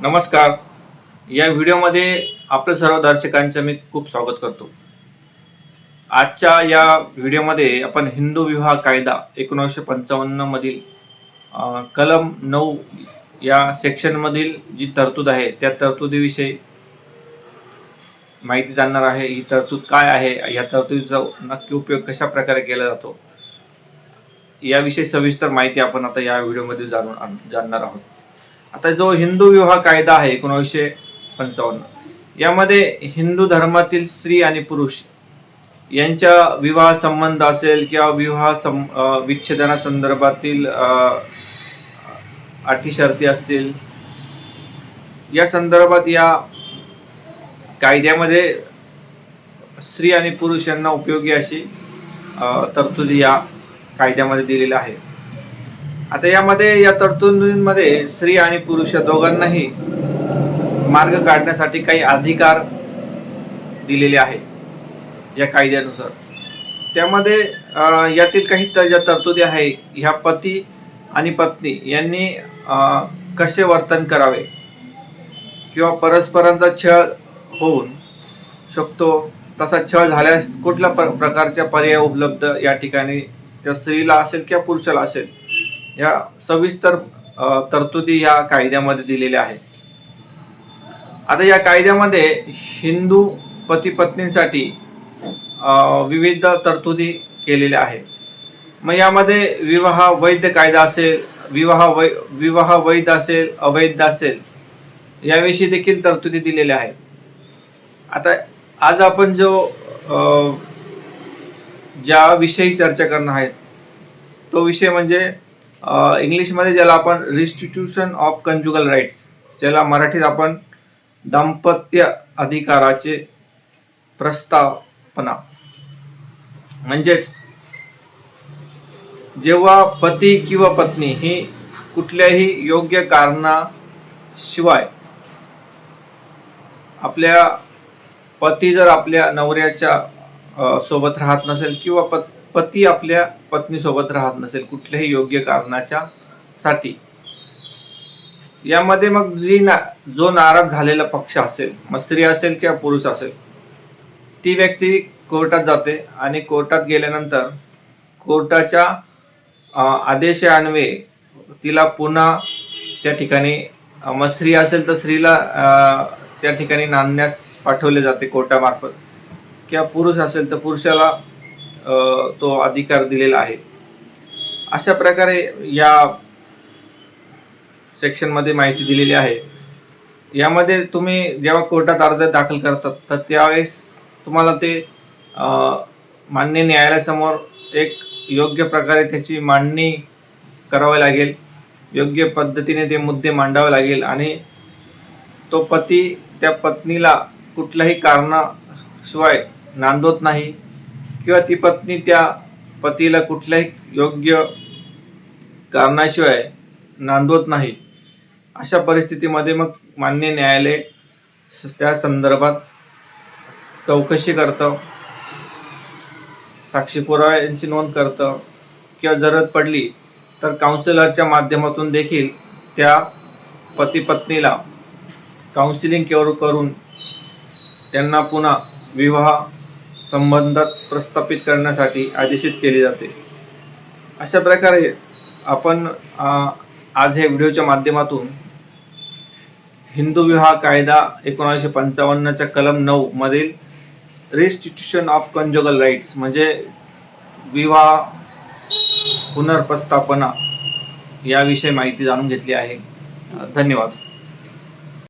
नमस्कार. या व्हिडिओमध्ये आपल्या सर्व दर्शकांचं मी खूप स्वागत करतो. आजच्या या व्हिडिओमध्ये आपण हिंदू विवाह कायदा एकोणीसशे पंचावन्नमधील कलम नऊ या सेक्शनमधील जी तरतूद आहे त्या तरतुदीविषयी माहिती जाणणार आहे. ही तरतूद काय आहे? या तरतुदीचा नक्की उपयोग कशा प्रकारे केला जातो? याविषयी सविस्तर माहिती आपण आता या व्हिडिओमध्ये जाणून जाणणार आहोत. आता जो हिंदू विवाह कायदा आहे एकोणीसशे पंचावन्न यामध्ये हिंदू धर्मातील स्त्री आणि पुरुष यांच्या विवाह संबंध असेल किंवा विवाह सं विच्छेदनासंदर्भातील अटी शर्ती असतील या संदर्भात या कायद्यामध्ये स्त्री आणि पुरुष यांना उपयोगी अशी तरतुदी या कायद्यामध्ये दिलेल्या आहे आता यामध्ये या तरतुदींमध्ये स्त्री आणि पुरुष या दोघांनाही मार्ग काढण्यासाठी काही अधिकार दिलेले आहे या कायद्यानुसार. त्यामध्ये यातील काही तर ज्या तरतुदी आहे ह्या पती आणि पत्नी यांनी कसे वर्तन करावे? किंवा परस्परांचा छळ होऊन शकतो तसा छळ झाल्यास कुठल्या प्र प्रकारच्या पर्याय उपलब्ध या ठिकाणी? त्या स्त्रीला असेल किंवा पुरुषाला असेल या सविस्तर तरतुदी या कायद्यामध्ये दिलेल्या आहेत. आता या कायद्यामध्ये हिंदू पती पत्नींसाठी विविध तरतुदी केलेल्या आहेत. मग यामध्ये विवाह वैध कायदा असेल विवाह वै विवाह वैध असेल अवैध असेल याविषयी देखील तरतुदी दिलेल्या आहेत. आता आज आपण जो ज्याविषयी ज्या विषयी चर्चा करणार आहेत तो विषय म्हणजे इंग्लिशमध्ये ज्याला आपण रिस्टिट्यूशन ऑफ कंज्युगल राईट्स ज्याला मराठीत आपण दाम्पत्य अधिकाराचे प्रस्तावना म्हणजेच जेव्हा पती किंवा पत्नी ही कुठल्याही योग्य कारणाशिवाय आपल्या पती जर आपल्या नवऱ्याच्या सोबत राहत नसेल किंवा पत् पती आपल्या पत्नीसोबत राहत नसेल कुठल्याही योग्य कारणाच्या साठी. यामध्ये मग जी ना जो नाराज झालेला पक्ष असेल मग स्त्री असेल किंवा पुरुष असेल ती व्यक्ती कोर्टात जाते आणि कोर्टात गेल्यानंतर कोर्टाच्या आदेशान्वये तिला पुन्हा त्या ठिकाणी मग स्त्री असेल तर स्त्रीला त्या ठिकाणी नांदण्यास पाठवले जाते कोर्टामार्फत. किंवा पुरुष असेल तर पुरुषाला तो अधिकार दिलेला आहे. अशा प्रकारे या सेक्शनमध्ये माहिती दिलेली आहे. यामध्ये तुम्ही जेव्हा कोर्टात अर्ज दाखल करतात तर त्यावेळेस तुम्हाला ते मान्य न्यायालयासमोर एक योग्य प्रकारे त्याची मांडणी करावी लागेल. योग्य पद्धतीने ते मुद्दे मांडावे लागेल आणि तो पती त्या पत्नीला कुठल्याही कारणाशिवाय नांदवत नाही. किंवा ती पत्नी त्या पतीला कुठल्याही योग्य कारणाशिवाय नांदवत नाही. अशा परिस्थितीमध्ये मग मान्य न्यायालय त्या संदर्भात चौकशी करतं. साक्षी पुराव्यांची नोंद करतं. किंवा जरूरत पडली तर काउन्सिलरच्या माध्यमातून देखील त्या पती पत्नीला काउन्सिलिंग करून त्यांना पुन्हा विवाह संबंधात प्रस्थापित करण्यासाठी आदेशित केली जाते. अशा प्रकारे आपण आज हे व्हिडिओच्या माध्यमातून हिंदू विवाह कायदा एकोणीसशे पंचावन्नच्या कलम नऊ मधील रिस्टिट्यूशन ऑफ कंजोगल राईट्स म्हणजे विवाह पुनर्प्रस्थापना याविषयी माहिती जाणून घेतली आहे. धन्यवाद.